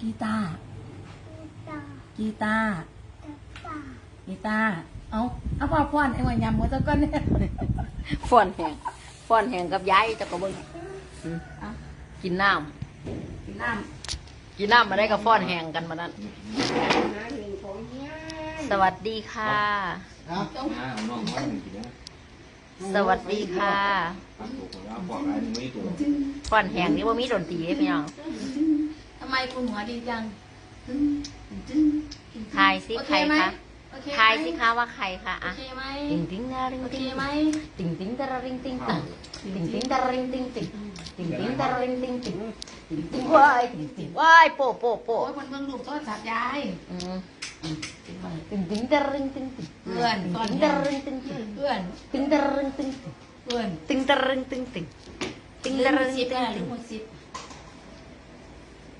กีตาร์ตากีตาร์ตากีตาร์เอาเอาพ่อพ่อนไอ้วันยำมือตะก้อนเนี่ยฟ้อนแหงฟ้อนแหงกับยายจะกระเบิงอืมเอากินน้กินน้ำกินน้ำมาได้กับฟ้อนแหงกันมานั้นสวัสดีค่ะครับน้าเอาน้องมาหนึ่งกินนะสวัสดีค่ะปากถูกแล้วปอกอะไรไม่ตัวฟ้อนแหงนี่ว่ามีดนตรีเด้พี่น้องำทำ ไมคุณหัวดีจังทายสิโอใครไหมคะโอเคไหมทายสิคะว่าใครคะโออะเคไหมติงติงดาริงโอเคติงไหมติงติงดาริงติงติงติงติงดาริงติงติงติงติงดาริงติงติงติงติงว้ายติงติงว้ายโปะโปะโอ้โปะยคนเมืองลูกโทษสัตว์ยายอืมกินไปติงติงดาริงติงติงเพื่อนติงก่อนติงเพื่ดาอนริงติงติงเพื่อนติงดาริงติงติงเพื่อนติงดาริงติงติงติงลืดามริงสิบติอะงลืติมงหมดสิบ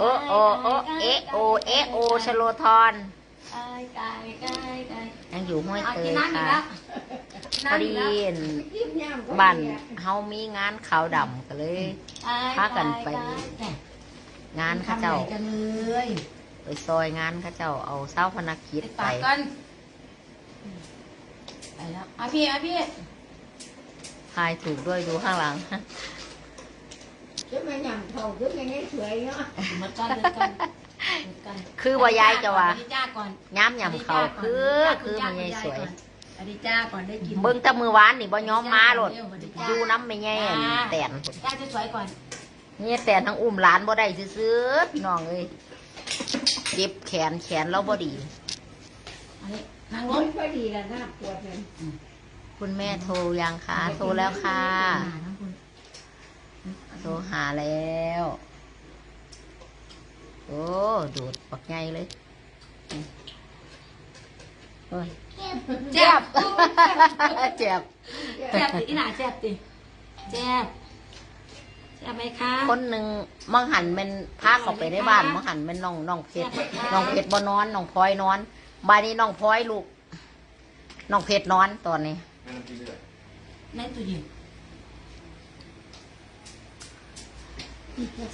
โอโอโอเอโอเอโอชโลทอนยังอยู่ห้วยเอเตยน้ำอีกค่ะแล้วพอดีบ้านเฮามีงานขาวดำก็เลยพากันไป งานข้าเจ้าไหนกันเลยไปซอยงานข้าเจ้าเอาเศร้าพนักกิจติดไปไปแล้วอะพี่อะพี่ทายถูกด้วยดูข้างหลัง จะมาหยั่งทองจะมาเนี่ยสวยเนาะหมดกันหมดกันหมดกันคือว่ายายจะว่าอดีจ้าก่อนย้ำยำเขาคือคือมันยายสวยอดีจ้าก่อนได้กินเบิ่งแตะมือหวานนี่บ่ย้อมมาโลดอยู่น้ำไม่แย่นแตนจ้าจะสวยก่อนนี่แตนทั้งอุ้มหลานบ่ได้ซื้อๆพี่น้องเอ้ยเจ็บแขนแขนเราบ่ดี อันนี้นั่งลมังนพอดีแล้วหน้าปวดเลยคุณแม่โทรยังคะโทรแล้วค่ะ โทรหาแล้ว โอ้ดูดปักใหญ่เลยโอ้ยเจ็บเจ็บเจ็บติอีหน่าเจ็บติเจ็บเจ็บไหมคะคนหนึ่งมังหันเป็นพาเขาไปในบ้านมังหันเป็นน้องน้องเพชรน้องเพชรบ่นอนน้องพลอยนอนบ้านนี้น้องพลอยลูกน้องเพชรนอนตอนนี้แม่น้ำจิ้มเลยในตู้เย็น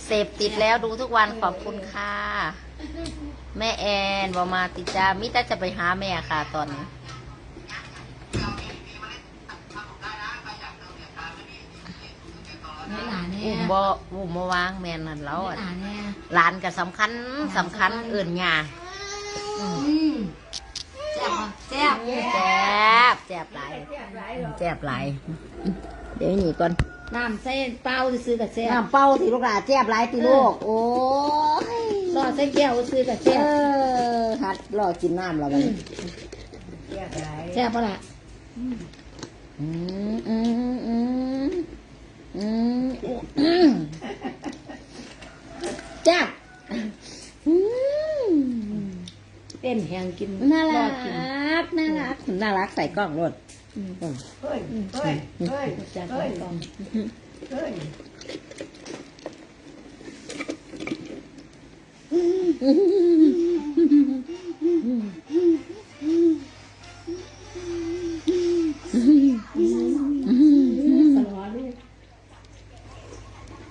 เสพติดแล้วดูทุกวันขอบคุณค่ะ แม่แอนบอมาติจามิแต่จะไปหาแม่ค่ะตอนนี้ในหนาแน่อุ้มบ่อุ้มบ่วางแม่นนั่นแล้วในอะหนาแน่หลานก็สำคัญสำคัญเอื่นหยาอืมเจ็บอะเจ็บแจ๊บแจ๊บหลายเสียบหลายหรอกแจ๊บหลายเดี๋ยวหนีก่อน น้ำเส้นเปล่าซื้อกับเจ็บน้ำเป้าที่ลูกหลานแจ๊บหลายตีลูกโอ้ยรอดเส้นแก้วซื้อกับเอเจ็บอหัดรอกินน้ำแล้วมันเสียบหลายเจ็บปะล่ะอืมอืมอืมอืมอืมแจ๊บอืมเต้นแหงกินน่ารอรัดกินกน่ารักน่ารักใส่กล้องรถ Ơi, ơi, ơi, ơi, ơi, ơi.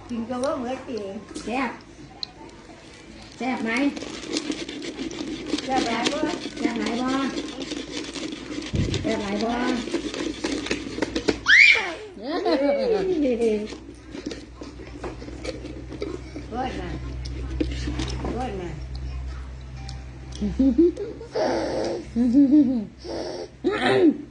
Kinh cơ bớt mới kìa Đẹp Đẹp máy Đẹp máy bớt Đẹp máy bớt đây lại hoa Quên nè Quên nè Mm-hmm.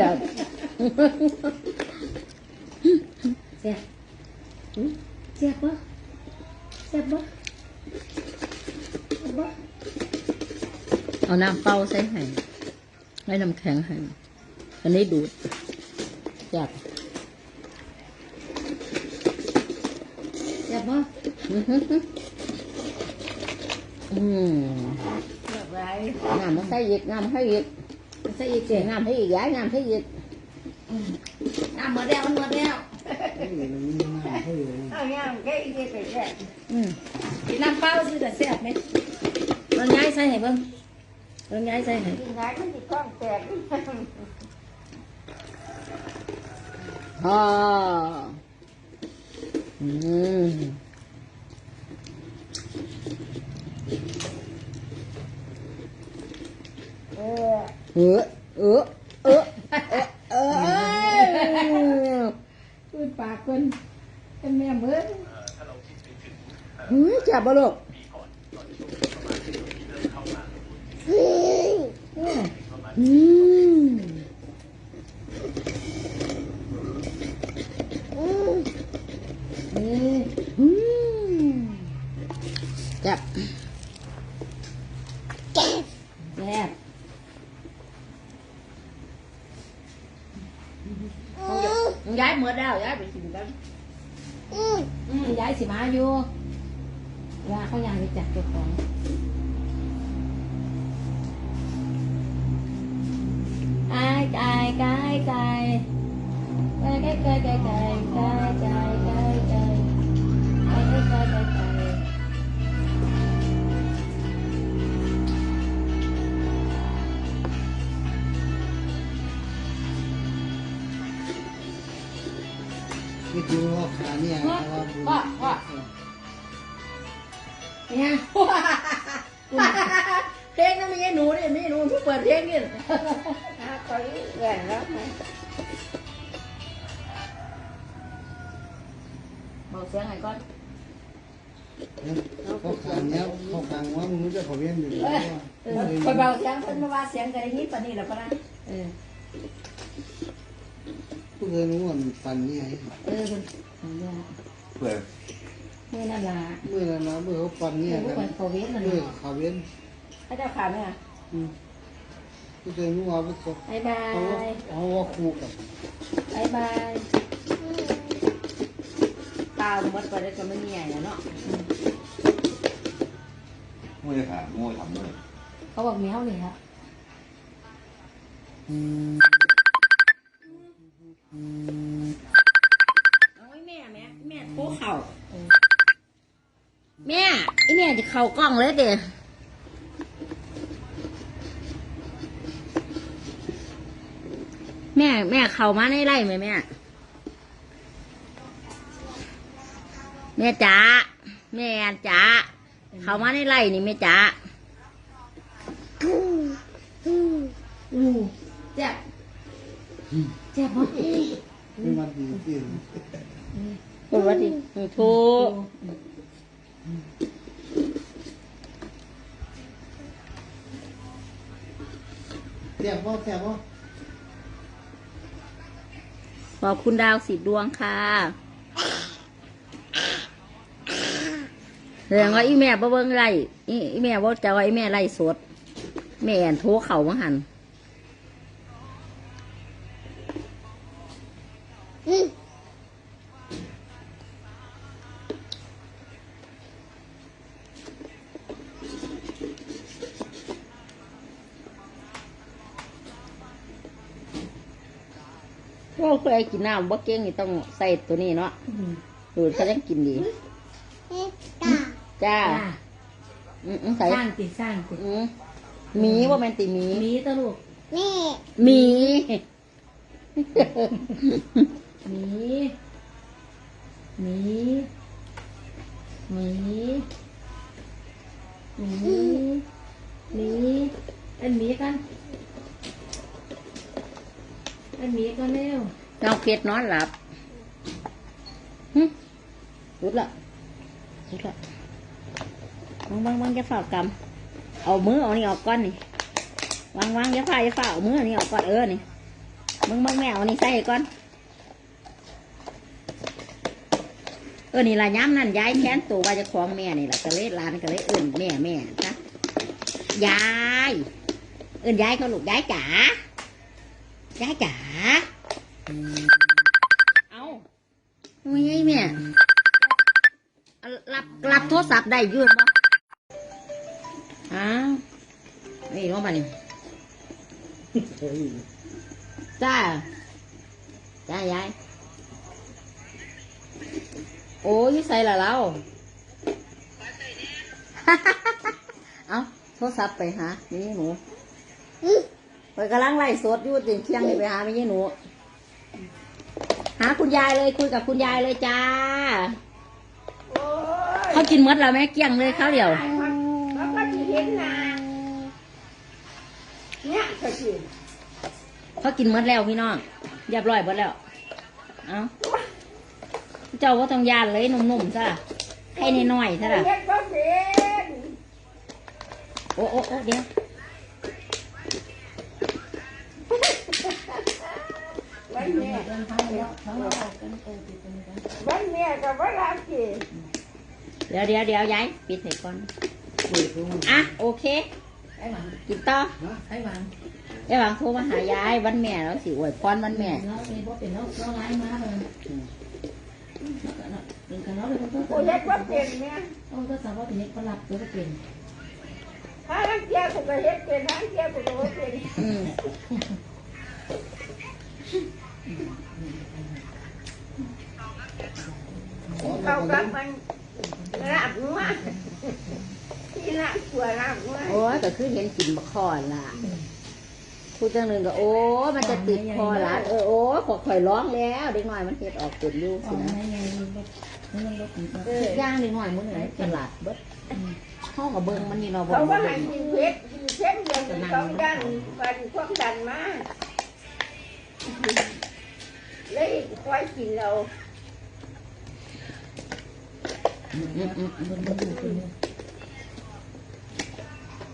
จับเจ็บเสียบ่เจ็บ่บ่เอาน้ำเป้าใส่ให้ให้น้ำแข็งให้อันนี้ดูดจับจับบ่อืมน้ำมาใส่อีกน้ำให้อีก thấy gì kìa làm thấy gì gái làm thấy gì? Làm mở đeo ăn mở đeo. Ừ. Chị làm bao nhiêu là xẹp đấy vâng, nhái say hả? vâng con nhái say này ờ ừ. เออเออเออเออเออพูดปากคนเป็นแม่เบิ่งเฮ้ยจับบ่ลูกอืมอืมจับแซ่บ ย้ายหมดแล้วย้ายไปกินกันอืมย้ายสิมาอยู่ว่าเขายังไปจัดเจ้าของไอ้ไก่ไก่ไก่ไก่ไก่ไก่ไก่ไก่ไก่ไก่ไก่ไก่ไก่ นี่ดูว่าขาเนี่ยว่าบุญว่าว่าเนี่ยเพลงนั้นไม่ใช่หนูนี่ไม่ใช่หนูเพิ่งเปิดเพลงนี่ถ้าคอยแหวนแล้วไหมเบาเสียงให้ก่อนเขาขาเนี่ยเขาขางว่ามึงจะเขาเวียนอยู่เออเออคอยเบาเสียงเพิ่นมาว่าเสียงกันอย่างนี้ปานนี้แล้วปะนะเออผู้เคยรู้ว่าฟันนี่ไงเออคุณอันเนี้ยเพื่อเมื่อนั่นละเมื่อนั้นนะเมื่อเขาฟันเมื่เนี่อยผู้กัคนเขาเว้นนั่นเมื่อเขาเวียนให้เจ้าขาไหมอะผู้เคยรู้ว่าผู้เขาบายบาเขายเขาว่าคู่กับบายบายตาหมดไปแล้วก็ไม่มีอะไรเนาะไม่ได้ขาโง่ทำเลยเขาบอกแมวเลยครับเอา จะเข้ากล้องเลยเด้แม่แม่เข้ามาในไร่ไหมแม่แม่จ๋าแม่จ๋าเข้ามาในไร่นี่แม่จ๋าอู้เจ็บเจ็บปะไม่มาดีจริงพูดว่าดิถูก แซ่บว่าแซ่บว่ขอบคุณดาวสีดวงค่ะแสดงว่าอีแม่บ่เบิ่งไรอีอีแม่บ่จะว่าอีแม่ไรสด แม่แอนโทรเข่ามาหัน โอ้เคยกินน้ำบ่เก่งนี่ต้องใส่ตัวนี้เนาะดูดเขายังกินดี จ้า จ้าอืมอืมใส่สร้างติสร้างติอืมหมีว่าแมนติหมีมีตะลูกหมีมีมีมีมีมีอันหมีกันอันหมีกันเร็ว น้องเพชรนอนหลับหึรุดละรุดละบังบังบังจะฝ่ากำเอามือเอานี่ออกก่อนนี่วางวางอย่าฝ่าอย่าฝ่าเอามืออันนี้ออกก่อนเออนี่มึงมึงแม่เอานี่ใส่ก่อนออนี่ละย้ำนั่นย้ายแค้นตัวว่าจะคล้องแม่นี่แหละก็เลยลานก็เลยเอื่นแม่แม่จ้ะยาย เอื่นยายเขาลูกยายจ๋ายายจ๋า เอาไม่ใช่แม่เอารับรับโทรศัพท์ได้อยืนบ่อ้าวนี่ว่ามานี่จ้า จ้ายาย โอ้ยใส่ละเราเอาโทรศัพท์ไปหาไม่ใช่หนูไปกำลังไล่สดอยู่ตื่นเที่ยงนี่ไปหาไม่ใช่หนูหาคุณยายเลยคุยกับคุณยายเลยจ้า เขากินหมดแล้วแม่เกลี้ยงเลยข้าวเดียวแล้วก็ที่เห็นนะเนี่ยก็คือเขากินหมดแล้วพี่น้องเรียบร้อยหมดแล้ว เอาเจ้าก็ต้องยานเลยหนุ่มๆซะให้น้อยๆซะล่ะเห็นก็เห็นโอ้โอ้โอ้เดี๋ยววันเนี้ยวันเนี้ยก็ว่ารักสิเดี๋ยวเดี๋ยวเดี๋ยวยายปิดให้ก่อนอะโอเคกินต่อไอ้หวังไอ้หวังโทรมาหายายวันแม่แล้วสิอวยพรวันแม่เราเป็นบ่เป็นเราเราร้ายมากเลยเป็นกันเราเป็นคนกูเห็นว่าเป็นเนี่ยเราก็สาวว่าเป็นเด็กประหลัดตัวก็เป็นถ้าลังเกียจกูก็เห็นเป็นถ้าลังเกียจกูก็ว่าเป็น เขากับมันรับงัวที่ละตัวรับงัวโอ้ยก็คือเห็นกินบะคอนล่ะพูดจังหนึ่งก็โอ้ยมันจะติดคอหลานเออโอ้ยขอข่อยร้องแล้วเด็กน้อยมันเฮ็ดออกเป็นอยู่อ๋สิอนะไม่ไงมันมันบ่กินเออย่างเด็กน้อยมันเหนื่อยตลาดเบิดห้องกับเบิ้งมันนี่เราะบอเขากว่าว่าให้กินเผ็ดกินเค็มอย่างนี้สองดันฟันความดันมาเลยคอยกินเรา อืมอืมอืม มันมันอยู่คน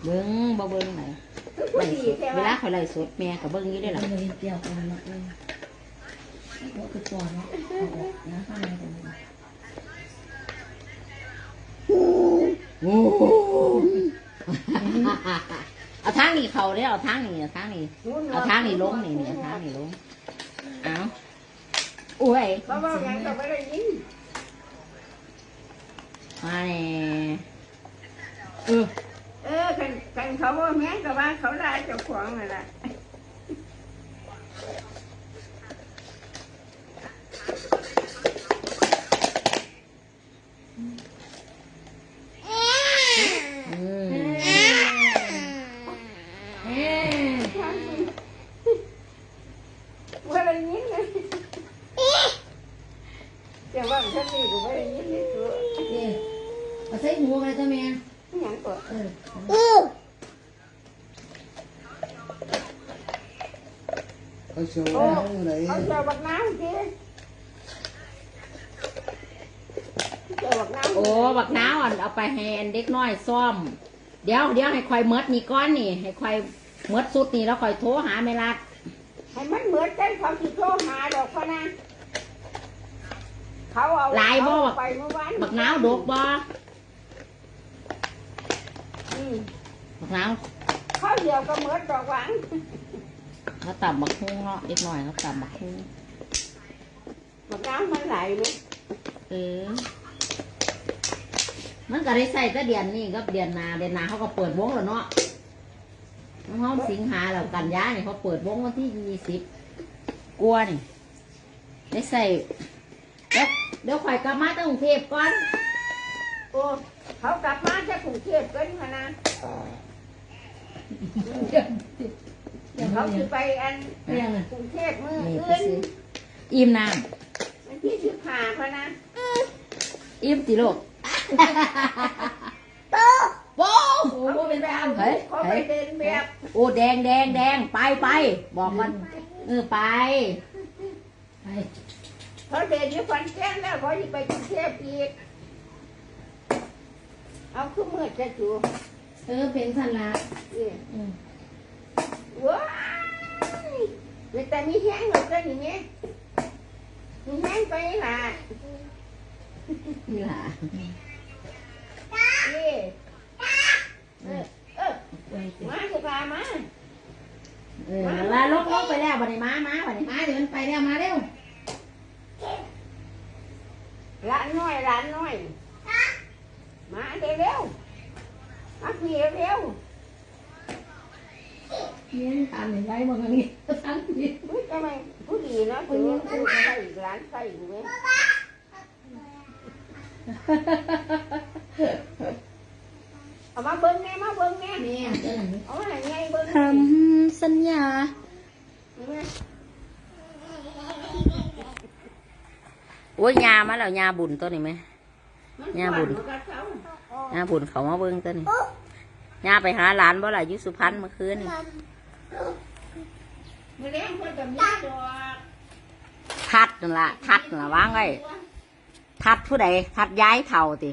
เบิ้งบ่เบิ้งไหนเวลาเขาไล่สดแม่กับเบิ้งอยู่ได้หรอเลยเกี่ยวกันนาะเออว่าคือตัวเนาะนะข้างในกันโอ้เอาทางนี้เขาได้อเอาทางนี้เอาทางนี้เอาทางนี้ลงนี่นี่เอาทางนี้ลงเอาโอ้ยเพราะว่าอย่างก็ไม่ได้ยิน มาเน่เออเออคันคันเขาว่าแม่งก็ว่าเขาได้เจ้าของนั่นแหละ อืม เอ๊ะ ไม่ได้ยินเลยจะว่าฉันนี่ก็ไม่ได้ยินเลยตัว เอ๊ะเอาใส่หัวกันจ้ะแม่ อย่างก็ เออ เขาโชว์ โอ้ อยู่ไหน เขาจะบักน้ำสิจะบักน้ำโอ้บักน้าวอันเอาไปให้อันเด็กน้อยซ่อม เดี๋ยวเดี๋ยวให้คอยเมดนี่ก้อนนี่ ให้คอยเมดสุดนี่แล้วคอยโทรหาเมลัดให้มันเหมือนกันเขาสิโทรหาดอกพะนะเขาเอาหลายบ่เอบักไปเมื่อวานบักน้าวดกบ่อืมบักน้าวเขาเดียวก็เหมือนดอกหวา นเขาตับบักฮุ้งเนาะเด็กน้อยเขาตับบักฮุ้งบักน้ำมันไหลลูกเออ มันก็ได้ใส่แต่เดือนนี้ก็เดือนหนาเดือนหนาเขาก็เปิดวงแล้วเนาะน้องเขาสิงหาแล้วกันยาเนี่ยเขาเปิดวงวันที่ยี่สิบกลัวนี่ได้ใส่เดี๋ยวเดี๋ยวข่อยกลับมาตั้งกรุงเทพก่อนโอ้เขากลับมาจากกรุงเทพกันพะนะ เขาคือไปอันกรุงเทพเมื่ออื่นอิ่มน้วันที่สิบห้าพะนะอิ่มสิโลกโตโบโอ้โหเป็นไปอ่าเฮ้ยเขาไปเฮ้ยเดินแบบโอ้แดงแดงแดงไปไปบอกมันเออไปไปเขาเดินอยู่ฟันแจ้งแล้วเขาจะไปกรุงเทพอีกเอาขึ้นมือจะจูเออเป็นสันละอืม ว้ายแต่มีแห้งหรอกกันอย่างเงี้ยมีแห้งไปล่ะนี่ล่ะนี่เออเออมาสิพามาเออลาลงลงไปแล้วบัดนี้มามาบัดนี้มาเดี๋ยวมันไปแล้วมาเร็วหลานน้อยหลานน้อยมาเร็วเร็วๆมาพี่เร็วเนี่ยตามเห็นไว้หมดทางนี้ทางนี้ๆอุ้ยทำไมผู้ดีเนาะผู้ดีผู้ใส่หลานใส่อยู่ไหมเอามาเบิ้งแน่มาเบิ้งแน่เนี่ยเจ้าหนูเอามาให้ไงเบิ้งทำสัญญาโอ้ยยามาแล้วยาบุญตัวนี้ไหมย่าบุญยาบุญเขามาเบิ่งตัวนี้ยาไปหาหลานบ่ล่ะอยุสุพรรณเมื่อคืนนี่ มือแรงเพิ่นกับมีดอกทัดนั่นล่ะทัดนั่นล่ะวางไว้ทัดผู้ใดทัดย้ายเท่าติ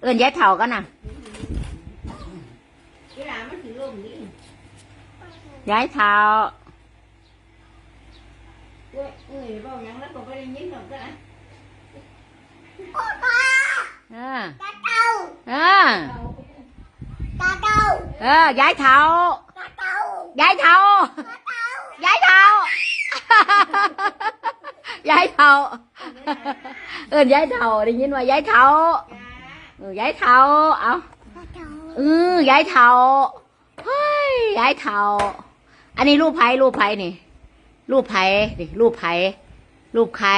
เอิ้นย้ายเท่ากันน่ะเวลามันสิล่มนี่ย้ายเท่าเอ้ยเอ้ยเว้าหยังแล้วก็บ่ได้ยินดอกจ้ะเออเออเออย้ายเท่า ย้ายเท่าย้ายเท่าย้ายเท่าเอิ้นย้ายเท่าได้ยินว่าย้ายเท่าเออย้ายเท่าเอาเออย้ายเท่าเฮ้ยย้ายเท่าอันนี้รูปไผ่รูปไผ่นี่ รูปไผ่นี่รูปไผ่รูปใคร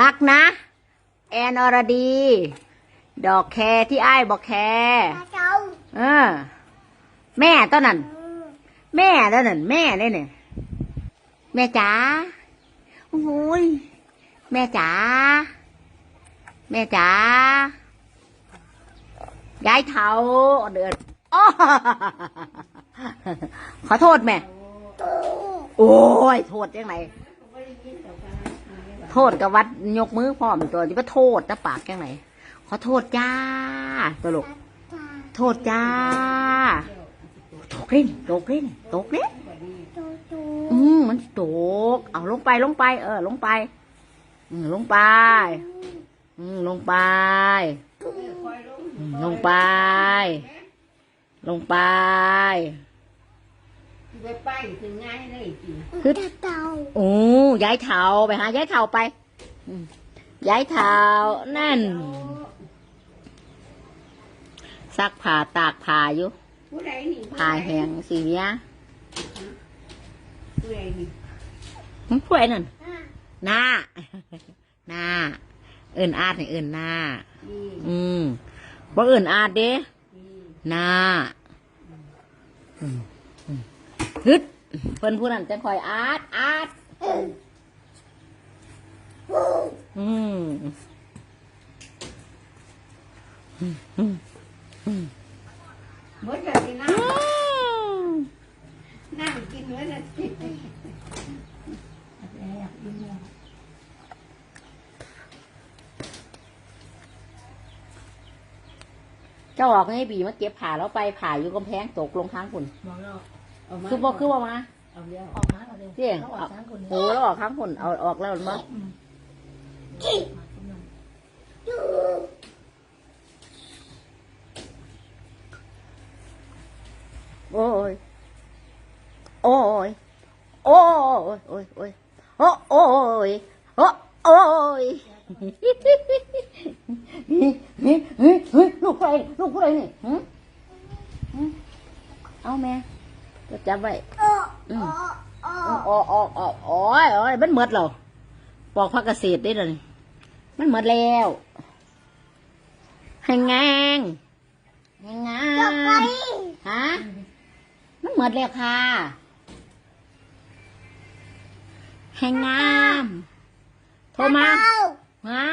รักนะ แอนอรดี ดอกแคที่อ้ายบอกแคเออ แม่ต้นนั้น แม่ต้นนั้นแม่ได้เนี่ยแม่จ๋าโอ้ยแม่จ๋าแม่จ๋ายายเทาเดือดขอโทษแม่ โอ้ย โทษยังไงโทษกับวัดยกมือพร้อมตัวที่ว่าโทษนะปากยังไงขอโทษจ้าตลก โทษจ้า ตกเล่นตกเล่นตกเล่นอืมมันตก เอาลงไปลงไป เออ ลงไป อืมลงไป อืมลงไปอืมลงไป ลงไปสิไปไปถึงง่ายเลยจริงคือโอ้ย้ายเท้าไปหาย้ายเท้าไปอืมย้ายเท้านั่นซักผ้าตากผ้าอยู่ ผู้ใดนี่ผ้าแห้งสีเนี้ยผู้ใดนี่หึผู้ใดนั่นหน้าหน้า เอิ่นอาดให้เอิ่นหน้า นี่อืมบ่เอิ่นอาดเด้นี่หน้าอืมอืมฮึดเพิ่นผู้นั้นจะคอยอาดอาดอืมเมื่อจะกิ นน้อืมำน้ำกินเมื่อจะกินเจ้าออกให้บีมาเก็บผ่าแล้วไปผ่าอยู่กำแพงตกลงข้างคุณมองเราเอามาคือบอกคือว่ามาเอาเดียวออกมาเอาเดียวเสี่ยงเขาออกทางคนโอ้แล้วออกข้างคุณเอาออกแล้วมั้งโอ้ยโอ้ยโอ้ยโอ้ยโอ้ยโอ้โอ้ยโอ้โอ้ยฮ้ยเฮ้ยเฮ้ยลูกใครลูกผู้ใดนี่เอาแม่จะจับไว้อืมออกออกออกโอ้ยโอ้ยมันหมดแล้วปอกผักเกษตรได้เลยมันหมดแล้วให้งางให้งางฮะมันหมดแล้วค่ะ ให้งามโทรมาฮะ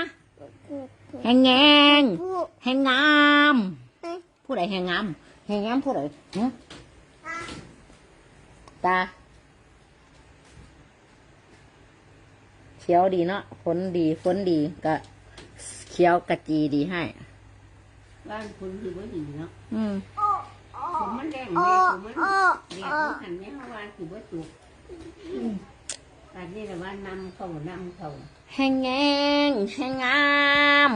ให้แงงให้งามผู้ใดให้งามให้งามผู้ใดฮะตาเขียวดีเนาะฝนดีฝนดีก็เขียวกะจีดีให้บ้านคุณคือว่าดีเนาะอืมผมมันแดงแม่ผมมันแดงมันหันแม่เมื่อวานคือว่าสุก อันนี้แหละว่านำเขานำเขาแแห้งแงงแห้งงาม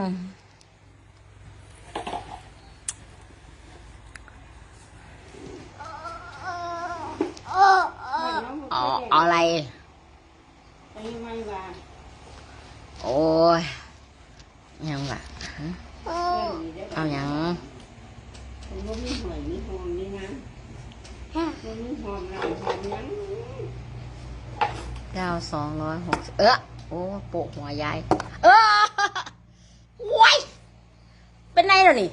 เอาเอาอะไรไปไม่ว่าโอ้ยยังล่ะฮะเรื่องนี้ได้เอายังผมว่ามีหอยมีหอมนี่นะมันมีหอมเราหอมยัง เก้าสองร้อยหกสิบเออโอ้โปะหัวยาย เออว้ายเป็นไงล่ะนี่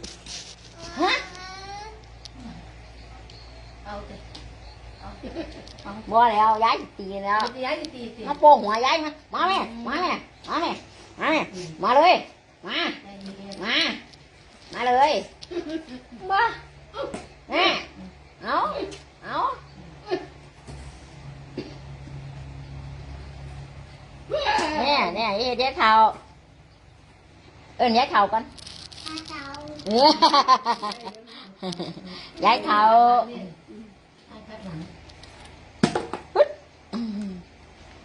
ฮะเอาสิบ่แล้วยายสิตีแล้วตีย้ายตีตีมาโปะหัวยายมามาแม่มาแม่มาแม่มาแม่มาเลยมามามาเลยมาแม่เอา เอาแน่แน่เอ๊ะเดี๋ยวเขาเอิ้นยายเขาก่อนเอ้ยยายเขา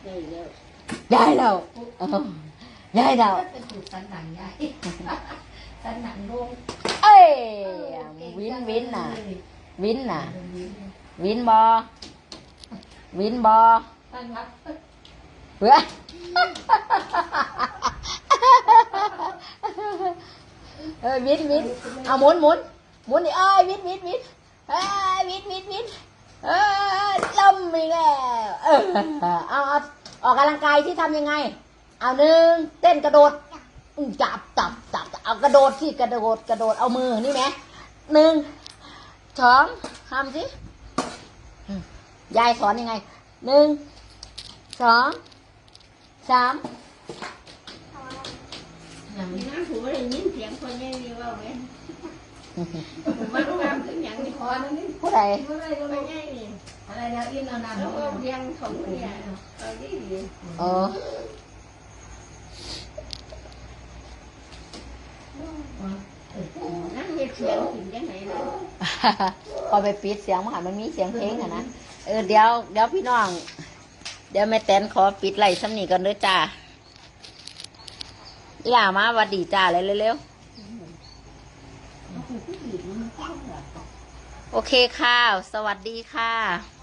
ได้แล้วยายเราเออยายเราเป็นถูกสันหนังยายสันหนังลงเอ้ยวินวินน่ะ วินน่ะ วินบอวินบอตั้งรับ เพื่อเออวินวินเอาหมุนหมุนหมุนดิเอ้ยวินวินวินเอ้ยวินวินวินเอ้ยลำอีกแล้วเออเอาเอาออกกำลังกายที่ทำยังไง เอาหนึ่งเต้นกระโดดจับจับจับเอากระโดดที่กระโดดกระโดดเอามือนี่ไหมหนึ่งสองทำสิยายสอนยังไงหนึ่งสอง สามอย่างมีนี้น้ำผัวได้ยินเสียงคนยังนี่ว่าไหมมันงามขึ้นอย่างนี้คอนั่นนี่ผู้ใดอะไรคนก็ยังนี่อะไรนะอินเอาน้ำแล้วก็เรียงของเนี่ยเอาดีดีเออนั่งเฮ็ดเสียงกินยังไงนะพอไปปิดเสียงมันหันมันมีเสียงเพลงอะนะเออเดี๋ยวเดี๋ยวพี่น้อง เดี๋ยวแม่แตนขอปิดไหล่ซ้ำนี่กันด้วยจ้าอีหล่ามาวัดดีจ้าเลยเร็วๆ โอเคค่ะ สวัสดีค่ะ